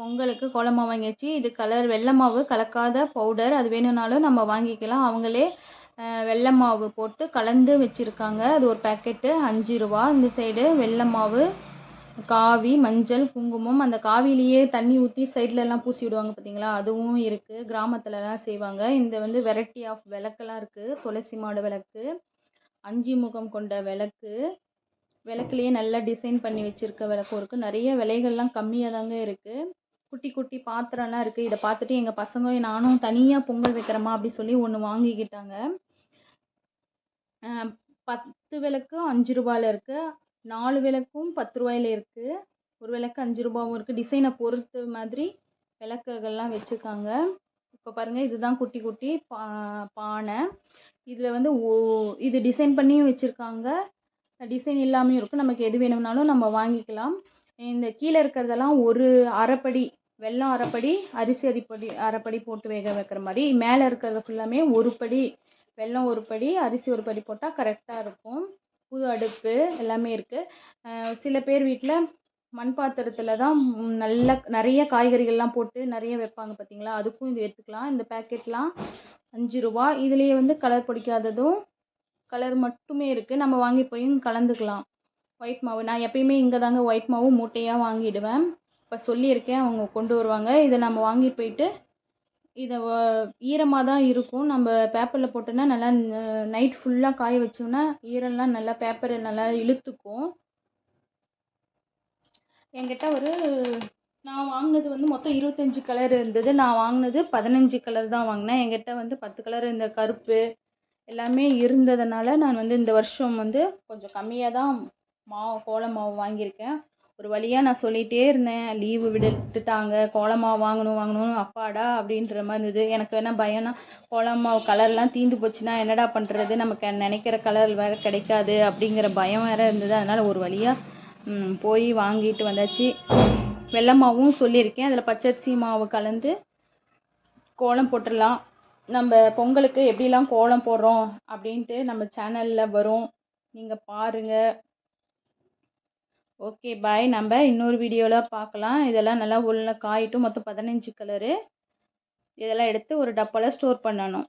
பொங்கலுக்கு கோலமாவு வாங்கியாச்சு. இது கலர் வெள்ளை மாவு கலக்காத பவுடர் அது வேணும்னாலும் நம்ம வாங்கிக்கலாம். அவங்களே வெள்ளை மாவு போட்டு கலந்து வச்சுருக்காங்க. அது ஒரு பேக்கெட்டு அஞ்சு ரூபா. இந்த சைடு வெள்ளை மாவு காவி மஞ்சள் குங்குமம் அந்த காவிலேயே தண்ணி ஊற்றி சைட்லலாம் பூசி விடுவாங்க பார்த்தீங்களா அதுவும் இருக்குது கிராமத்துலலாம் செய்வாங்க. இந்த வந்து வெரைட்டி ஆஃப் விளக்கெல்லாம் இருக்குது துளசி மாடு விளக்கு அஞ்சு முகம் கொண்ட விளக்கு. விளக்குலேயே நல்லா டிசைன் பண்ணி வச்சுருக்க விளக்கும் இருக்குது நிறைய விலைகள்லாம் கம்மியாக தாங்க இருக்குது குட்டி குட்டி பாத்திரம்லாம் இருக்குது இதை பார்த்துட்டு எங்கள் பசங்க நானும் தனியாக பொங்கல் வைக்கிறேம்மா அப்படி சொல்லி ஒன்று வாங்கிக்கிட்டாங்க. பத்து விளக்கும் அஞ்சு ரூபாயில் இருக்குது நாலு விளக்கும் பத்து ரூபாயில இருக்குது ஒரு விளக்கு அஞ்சு ரூபாவும் இருக்குது டிசைனை பொறுத்த மாதிரி விளக்குகள்லாம் வச்சுருக்காங்க. இப்போ பாருங்கள் இதுதான் குட்டி குட்டி பா பானை. இதில் வந்து ஓ இது டிசைன் பண்ணியும் வச்சுருக்காங்க. டிசைன் இல்லாமையும் இருக்கும் நமக்கு எது வேணும்னாலும் நம்ம வாங்கிக்கலாம். இந்த கீழே இருக்கிறதெல்லாம் ஒரு அரைப்படி வெல்லம் அரைப்படி அரிசி அரிப்படி அரைப்படி போட்டு வேக வைக்கிற மாதிரி. மேலே இருக்கிறது ஃபுல்லாமே ஒரு படி வெல்லம் ஒரு படி அரிசி ஒரு படி போட்டால் கரெக்டாக இருக்கும். புது அடுப்பு எல்லாமே இருக்குது சில பேர் வீட்டில் மண் பாத்திரத்தில் தான் நல்ல நிறைய காய்கறிகள்லாம் போட்டு நிறைய வைப்பாங்க பார்த்தீங்களா அதுக்கும் இது எடுத்துக்கலாம். இந்த பேக்கெட்லாம் அஞ்சு ரூபா. இதுலேயே வந்து கலர் பிடிக்காததும் கலர் மட்டுமே இருக்குது நம்ம வாங்கி போய் கலந்துக்கலாம். ஒயிட் மாவு. நான் எப்பயுமே இங்கே தாங்க ஒயிட் மாவு மூட்டையாக வாங்கிடுவேன். இப்போ சொல்லியிருக்கேன் அவங்க கொண்டு வருவாங்க. இதை நம்ம வாங்கி போயிட்டு இதை ஈரமாக தான் இருக்கும். நம்ம பேப்பரில் போட்டோன்னா நல்லா நைட் ஃபுல்லாக காய வச்சோம்னா ஈரம்லாம் நல்லா பேப்பரை நல்லா இழுத்துக்கும். என்கிட்ட ஒரு நான் வாங்கினது வந்து மொத்தம் இருபத்தஞ்சி கலர் இருந்தது. நான் வாங்கினது பதினஞ்சு கலர் தான் வாங்கினேன். என்கிட்ட வந்து பத்து கலர் இந்த கருப்பு எல்லாமே இருந்ததுனால நான் வந்து இந்த வருஷம் வந்து கொஞ்சம் கம்மியாக தான் மாவு கோலம் மாவு வாங்கியிருக்கேன். ஒரு வழியாக நான் சொல்லிகிட்டே இருந்தேன். லீவு விட்டுட்டாங்க. கோல வாங்கணும் வாங்கணும் அப்பாடா அப்படின்ற மாதிரி இருந்தது. எனக்கு என்ன பயம்னா கோல கலர்லாம் தீந்து போச்சுன்னா என்னடா பண்ணுறது நமக்கு நினைக்கிற கலர் வேறு கிடைக்காது அப்படிங்கிற பயம் வேறு இருந்தது. அதனால் ஒரு வழியாக போய் வாங்கிட்டு வந்தாச்சு. வெள்ளை மாவும் சொல்லியிருக்கேன். அதில் பச்சரிசி மாவு கலந்து கோலம் போட்டுடலாம். நம்ம பொங்கலுக்கு எப்படிலாம் கோலம் போடுறோம் அப்படின்ட்டு நம்ம சேனலில் வரும். நீங்கள் பாருங்கள் ஓகே பாய் நம்ம இன்னொரு வீடியோவில் பார்க்கலாம். இதெல்லாம் நல்லா உள்ள காயிட்டும் மொத்தம் பதினஞ்சு கலரு இதெல்லாம் எடுத்து ஒரு டப்பாவில் ஸ்டோர் பண்ணணும்.